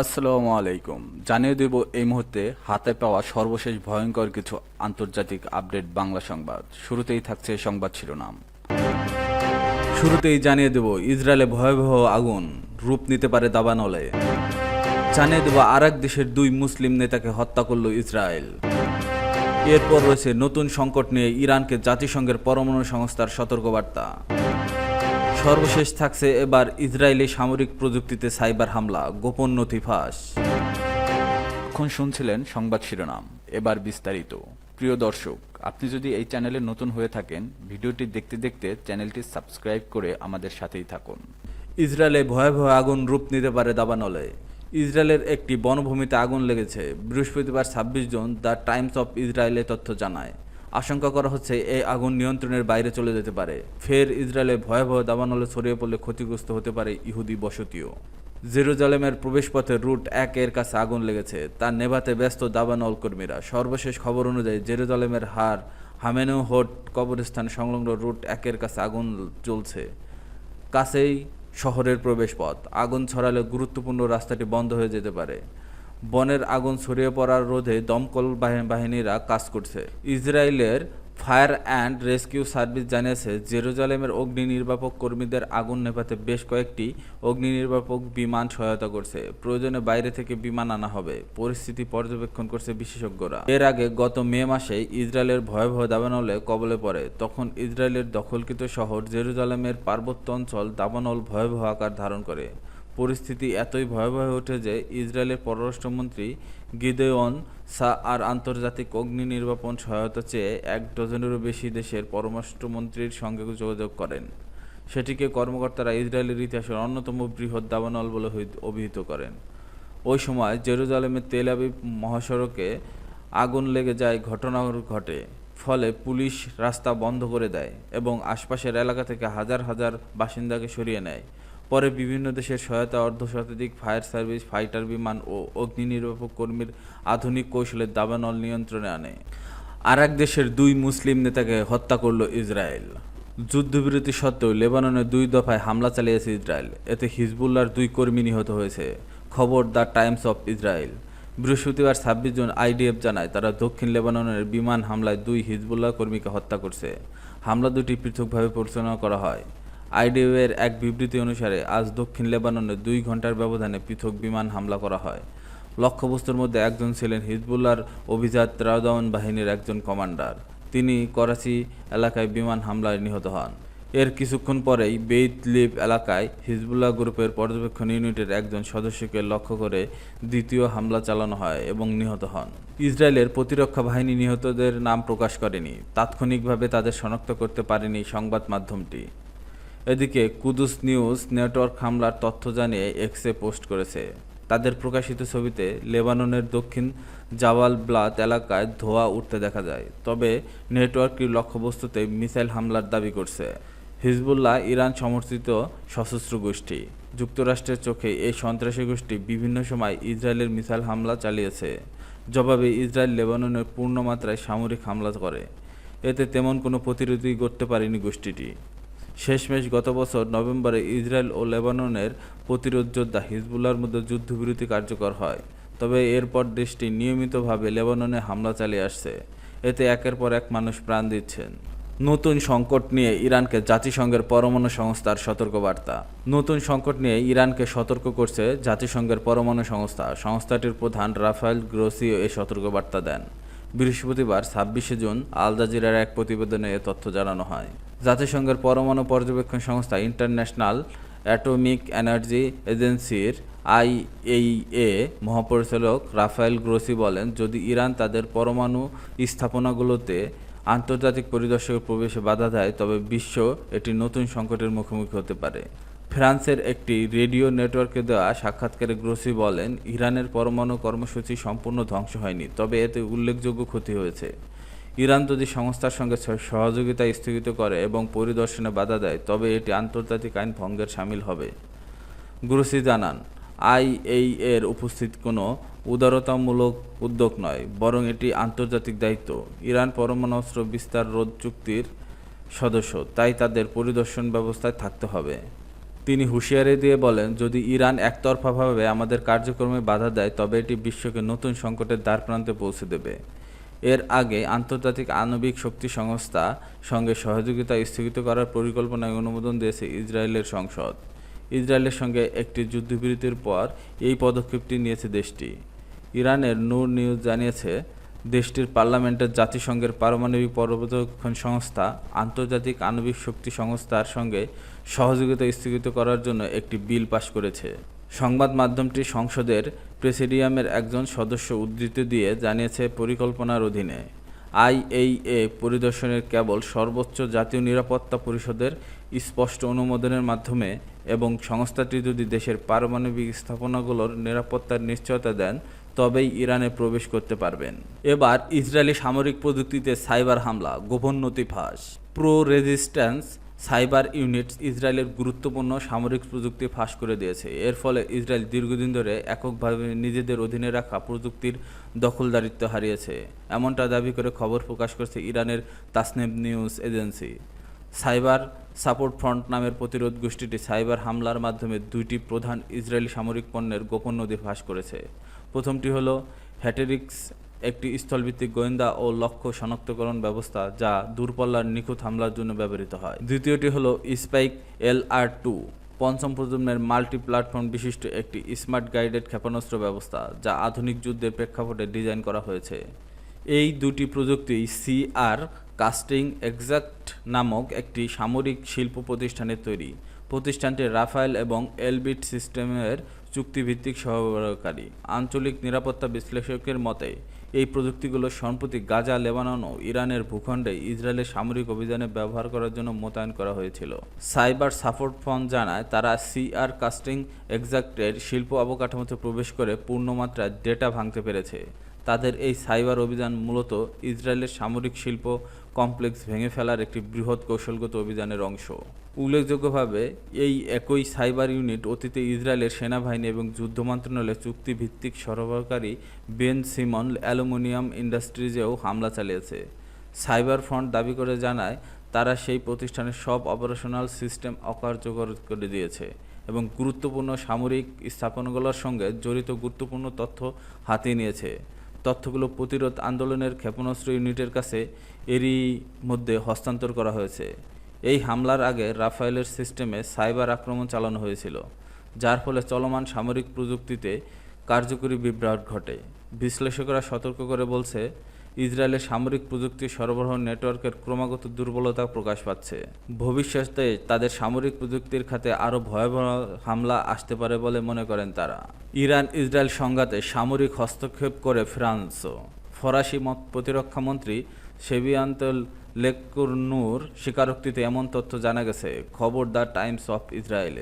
আসসালামু আলাইকুম। জানিয়ে দেব এই মুহূর্তে হাতে পাওয়া সর্বশেষ ভয়ঙ্কর কিছু আন্তর্জাতিক আপডেট বাংলা সংবাদ। শুরুতেই থাকছে সংবাদ শিরোনাম। শুরুতেই জানিয়ে দেব ইসরায়েলে ভয়াবহ আগুন, রূপ নিতে পারে দাবানলে। জানিয়ে দেব আর এক দেশের দুই মুসলিম নেতাকে হত্যা করল ইসরায়েল। এরপর রয়েছে নতুন সংকট নিয়ে ইরানকে জাতিসংঘের পরমাণু সংস্থার সতর্কবার্তা। সর্বশেষ থাকছে এবার ইসরায়েলি সামরিক প্রযুক্তিতে সাইবার হামলা গোপন নথি ফাঁস। এখন শুনছিলেন সংবাদ শিরোনাম এবার বিস্তারিত। প্রিয় দর্শক আপনি যদি এই চ্যানেলে নতুন হয়ে থাকেন ভিডিওটি দেখতে দেখতে চ্যানেলটি সাবস্ক্রাইব করে আমাদের সাথেই থাকুন। ইসরায়েলে ভয়াবহ আগুন রূপ নিতে পারে দাবানলে। ইসরায়েলের একটি বনভূমিতে আগুন লেগেছে। বৃহস্পতিবার ছাব্বিশ জন দ্য টাইমস অফ ইসরায়েলে তথ্য জানায়। আশঙ্কা করা হচ্ছে এই আগুন নিয়ন্ত্রণের বাইরে চলে যেতে পারে। ফের ইসরায়েলে ভয়াবহ দাবানলে ছড়িয়ে পড়লে ক্ষতিগ্রস্ত হতে পারে ইহুদি বসতিও। জেরুজালেমের প্রবেশপথে রুট এক এর কাছে আগুন লেগেছে। তা নেভাতে ব্যস্ত দাবানল কর্মীরা। সর্বশেষ খবর অনুযায়ী জেরুজালেমের হার হামেনু হোট কবরস্থান সংলগ্ন রুট একের কাছে আগুন চলছে কাছেই শহরের প্রবেশপথ। আগুন ছড়ালে গুরুত্বপূর্ণ রাস্তাটি বন্ধ হয়ে যেতে পারে। বনের আগুন ছড়িয়ে পড়ার রোধে দমকল বাহিনীরা কাজ করছে। ইসরায়েলের ফায়ার অ্যান্ড রেস্কিউ সার্ভিস জানিয়েছে, জেরুজালেমের অগ্নি নির্বাপক কর্মীদের আগুন নেভাতে বেশ কয়েকটি অগ্নি নির্বাপক বিমান সহায়তা করছে। প্রয়োজনে বাইরে থেকে বিমান আনা হবে। পরিস্থিতি পর্যবেক্ষণ করছে বিশেষজ্ঞরা। এর আগে গত মে মাসে ইসরায়েলের ভয়াবহ দাবানলে কবলে পড়ে। তখন ইসরায়েলের দখলকৃত শহর জেরুজালেমের পার্বত্য অঞ্চল দাবানল ভয়াবহ আকার ধারণ করে। পরিস্থিতি এতই ভয়াবহ ওঠে যে ইসরায়েলের পররাষ্ট্রমন্ত্রী গিদেওন সা আর আন্তর্জাতিক অগ্নি নির্বাপন সহায়তা চেয়ে এক ডজনেরও বেশি দেশের পররাষ্ট্রমন্ত্রীর সঙ্গে যোগাযোগ করেন। সেটিকে কর্মকর্তারা ইসরায়েলের ইতিহাসের অন্যতম বৃহৎ দাবানল বলে অভিহিত করেন। ওই সময় জেরুজালেমের তেল আবিব মহাসড়কে আগুন লেগে যায় ঘটনা ঘটে, ফলে পুলিশ রাস্তা বন্ধ করে দেয় এবং আশপাশের এলাকা থেকে হাজার হাজার বাসিন্দাকে সরিয়ে নেয়। পরে বিভিন্ন দেশের সহায়তা, অর্ধশতাধিক ফায়ার সার্ভিস, ফাইটার বিমান ও অগ্নি নির্বাপক কর্মীর আধুনিক কৌশলের দাবানল নিয়ন্ত্রণে আনে। আর দেশের দুই মুসলিম নেতাকে হত্যা করল ইসরায়েল। যুদ্ধবিরতি সত্ত্বেও লেবাননে দুই দফায় হামলা চালিয়েছে ইসরায়েল। এতে হিজবুল্লার দুই কর্মী নিহত হয়েছে। খবর দ্য টাইমস অফ ইসরায়েল। বৃহস্পতিবার ছাব্বিশ জন আইডিএফ জানায় তারা দক্ষিণ লেবাননের বিমান হামলায় দুই হিজবুল্লাহ কর্মীকে হত্যা করছে। হামলা দুটি পৃথকভাবে পরিচালনা করা হয়। আইডিএফের এক বিবৃতি অনুসারে, আজ দক্ষিণ লেবাননে দুই ঘণ্টার ব্যবধানে পৃথক বিমান হামলা করা হয়। লক্ষ্যবস্তুর মধ্যে একজন ছিলেন হিজবুল্লার অভিজাত রাউদাউন বাহিনীর একজন কমান্ডার। তিনি করাচি এলাকায় বিমান হামলায় নিহত হন। এর কিছুক্ষণ পরেই বেইত লিভ এলাকায় হিজবুল্লাহ গ্রুপের পর্যবেক্ষণ ইউনিটের একজন সদস্যকে লক্ষ্য করে দ্বিতীয় হামলা চালানো হয় এবং নিহত হন। ইসরায়েলের প্রতিরক্ষা বাহিনী নিহতদের নাম প্রকাশ করেনি। তাৎক্ষণিকভাবে তাদের শনাক্ত করতে পারেনি সংবাদ মাধ্যমটি। এদিকে কুদুস নিউজ নেটওয়ার্ক হামলার তথ্য জানিয়ে এক্সে পোস্ট করেছে। তাদের প্রকাশিত ছবিতে লেবাননের দক্ষিণ জাওয়াল ব্লাত এলাকায় ধোঁয়া উঠতে দেখা যায়, তবে নেটওয়ার্কটির লক্ষ্যবস্তুতে মিসাইল হামলার দাবি করছে। হিজবুল্লাহ ইরান সমর্থিত সশস্ত্র গোষ্ঠী। যুক্তরাষ্ট্রের চোখে এই সন্ত্রাসী গোষ্ঠী বিভিন্ন সময় ইসরায়েলের মিসাইল হামলা চালিয়েছে। জবাবে ইসরায়েল লেবাননের পূর্ণমাত্রায় সামরিক হামলা করে। এতে তেমন কোনো প্রতিরোধী করতে পারেনি গোষ্ঠীটি। শেষমেশ গত বছর নভেম্বরে ইসরায়েল ও লেবাননের প্রতিরোধ যোদ্ধা হিজবুল্লার মধ্যে যুদ্ধবিরতি কার্যকর হয়। তবে এরপর দেশটি নিয়মিতভাবে লেবাননে হামলা চালিয়ে আসছে। এতে একের পর এক মানুষ প্রাণ দিচ্ছেন। নতুন সংকট নিয়ে ইরানকে জাতিসংঘের পরমাণু সংস্থার সতর্কবার্তা। নতুন সংকট নিয়ে ইরানকে সতর্ক করছে জাতিসংঘের পরমাণু সংস্থা। সংস্থাটির প্রধান রাফায়েল গ্রোসিও এ সতর্কবার্তা দেন। বৃহস্পতিবার ছাব্বিশে জুন আল জাজিরার এক প্রতিবেদনে এ তথ্য জানানো হয়। জাতিসংঘের পরমাণু পর্যবেক্ষণ সংস্থা ইন্টারন্যাশনাল অ্যাটমিক এনার্জি এজেন্সির আইএইএ মহাপরিচালক রাফায়েল গ্রোসি বলেন, যদি ইরান তাদের পরমাণু স্থাপনাগুলোতে আন্তর্জাতিক পরিদর্শকের প্রবেশে বাধা দেয়, তবে বিশ্ব এটি নতুন সংকটের মুখোমুখি হতে পারে। ফ্রান্সের একটি রেডিও নেটওয়ার্কে দেওয়া সাক্ষাৎকারে গ্রোসি বলেন, ইরানের পরমাণু কর্মসূচি সম্পূর্ণ ধ্বংস হয়নি, তবে এতে উল্লেখযোগ্য ক্ষতি হয়েছে। ইরান যদি সংস্থার সঙ্গে সহ- সহযোগিতা স্থগিত করে এবং পরিদর্শনে বাধা দেয়, তবে এটি আন্তর্জাতিক আইন ভঙ্গের সামিল হবে। গ্রোসি জানান আইএই এর উপস্থিত কোনো উদারতামূলক উদ্যোগ নয়, বরং এটি আন্তর্জাতিক দায়িত্ব। ইরান পরমাণু অস্ত্র বিস্তার রোধ চুক্তির সদস্য, তাই তাদের পরিদর্শন ব্যবস্থায় থাকতে হবে। তিনি হুঁশিয়ারি দিয়ে বলেন, যদি ইরান একতরফাভাবে আমাদের কার্যক্রমে বাধা দেয়, তবে এটি বিশ্বকে নতুন সংকটের দ্বারপ্রান্তে পৌঁছে দেবে। এর আগে আন্তর্জাতিক আণবিক শক্তি সংস্থা সঙ্গে সহযোগিতা স্থগিত করার পরিকল্পনায় অনুমোদন দিয়েছে ইসরায়েলের সংসদ। ইসরায়েলের সঙ্গে একটি যুদ্ধবিরতির পর এই পদক্ষেপটি নিয়েছে দেশটি। ইরানের নূর নিউজ জানিয়েছে, দেশটির পার্লামেন্টের জাতিসংঘের পারমাণবিক পর্যবেক্ষণ সংস্থা আন্তর্জাতিক আণবিক শক্তি সংস্থার সঙ্গে সহযোগিতা স্থগিত করার জন্য একটি বিল পাশ করেছে। সংবাদ মাধ্যমটি সংসদের প্রেসিডিয়ামের একজন সদস্য উদ্ধৃতি দিয়ে জানিয়েছে পরিকল্পনার অধীনে। আইএইএ পরিদর্শনের কেবল সর্বোচ্চ জাতীয় নিরাপত্তা পরিষদের স্পষ্ট অনুমোদনের মাধ্যমে এবং সংস্থাটি যদি দেশের পারমাণবিক স্থাপনাগুলোর নিরাপত্তার নিশ্চয়তা দেন, তবেই ইরানে প্রবেশ করতে পারবেন। এবার ইসরায়েলি সামরিক প্রযুক্তিতে সাইবার হামলা, গোপন নথি ফাঁস প্রো রেজিস্ট্যান্স সাইবার ইউনিটস ইসরায়েলের গুরুত্বপূর্ণ সামরিক প্রযুক্তি ফাঁস করে দিয়েছে। এর ফলে ইসরায়েল দীর্ঘদিন ধরে এককভাবে নিজেদের অধীনে রাখা প্রযুক্তির দখলদারিত্ব হারিয়েছে, এমনটা দাবি করে খবর প্রকাশ করেছে ইরানের Tasnim news agency. Cyber support front নামের প্রতিরোধ গোষ্ঠীটি সাইবার হামলার মাধ্যমে দুইটি প্রধান ইসরায়েলি সামরিক পণ্যের গোপন নদী ফাঁস করেছে। প্রথমটি হলো হ্যাটেরিক্স একটি স্থলভিত্তিক গোয়েন্দা ও লক্ষ্য শনাক্তকরণ ব্যবস্থা যা দূরপাল্লার নিখুঁত হামলার জন্য ব্যবহৃত হয়। দ্বিতীয়টি হলো স্পাইক এল আর টু, পঞ্চম প্রজন্মের মাল্টি প্ল্যাটফর্ম বিশিষ্ট একটি স্মার্ট গাইডেড ক্ষেপণাস্ত্র ব্যবস্থা যা আধুনিক যুদ্ধের প্রেক্ষাপটে ডিজাইন করা হয়েছে। এই দুটি প্রযুক্তি সিআর কাস্টিং এক্সাক্ট নামক একটি সামরিক শিল্প প্রতিষ্ঠানের তৈরি। প্রতিষ্ঠানটি রাফায়েল এবং এলবিট সিস্টেমের চুক্তিভিত্তিক সরবরাহকারী আঞ্চলিক নিরাপত্তা বিশ্লেষকের মতে এই প্রযুক্তিগুলো সম্প্রতি গাজা, লেবানন ও ইরানের ভূখণ্ডে ইসরায়েলের সামরিক অভিযানে ব্যবহার করার জন্য মোতায়েন করা হয়েছিল। সাইবার সাপোর্ট ফন্ড জানায়, তারা সিআর কাস্টিং এক্সাক্টের শিল্প অবকাঠামোতে প্রবেশ করে পূর্ণমাত্রায় ডেটা ভাঙতে পেরেছে। তাদের এই সাইবার অভিযান মূলত ইসরায়েলের সামরিক শিল্প কমপ্লেক্স ভেঙে ফেলার একটি বৃহৎ কৌশলগত অভিযানের অংশ। উল্লেখযোগ্যভাবে, এই একই সাইবার ইউনিট অতীতে ইসরায়েলের সেনাবাহিনী এবং যুদ্ধ মন্ত্রণালয়ের চুক্তিভিত্তিক সরবরাহকারী বেন সিমন অ্যালুমিনিয়াম ইন্ডাস্ট্রিজেও হামলা চালিয়েছে। সাইবার ফ্রন্ট দাবি করে জানায়, তারা সেই প্রতিষ্ঠানের সব অপারেশনাল সিস্টেম অকার্যকর করে দিয়েছে এবং গুরুত্বপূর্ণ সামরিক স্থাপনগুলোর সঙ্গে জড়িত গুরুত্বপূর্ণ তথ্য হাতিয়ে নিয়েছে। তথ্যগুলো প্রতিরোধ আন্দোলনের ক্ষেপণাস্ত্র ইউনিটের কাছে এরই মধ্যে হস্তান্তর করা হয়েছে। এই হামলার আগে রাফায়েলের সিস্টেমে সাইবার আক্রমণ চালানো হয়েছিল, যার ফলে চলমান সামরিক প্রযুক্তিতে কার্যকরী বিভ্রাট ঘটে। বিশ্লেষকরা সতর্ক করে বলছে ইসরায়েলের সামরিক প্রযুক্তি সরবরাহ নেটওয়ার্কের ক্রমাগত দুর্বলতা প্রকাশ পাচ্ছে। ভবিষ্যতে তাদের সামরিক প্রযুক্তির খাতে আরও ভয়াবহ হামলা আসতে পারে বলে মনে করেন তারা। ইরান ইসরায়েল সংঘাতে সামরিক হস্তক্ষেপ করে ফ্রান্সও। ফরাসি মত প্রতিরক্ষামন্ত্রী সেবিয়ান্তল লেকুরনুর স্বীকারোক্তিতে এমন তথ্য জানা গেছে। খবর দ্য টাইমস অফ ইসরায়েলে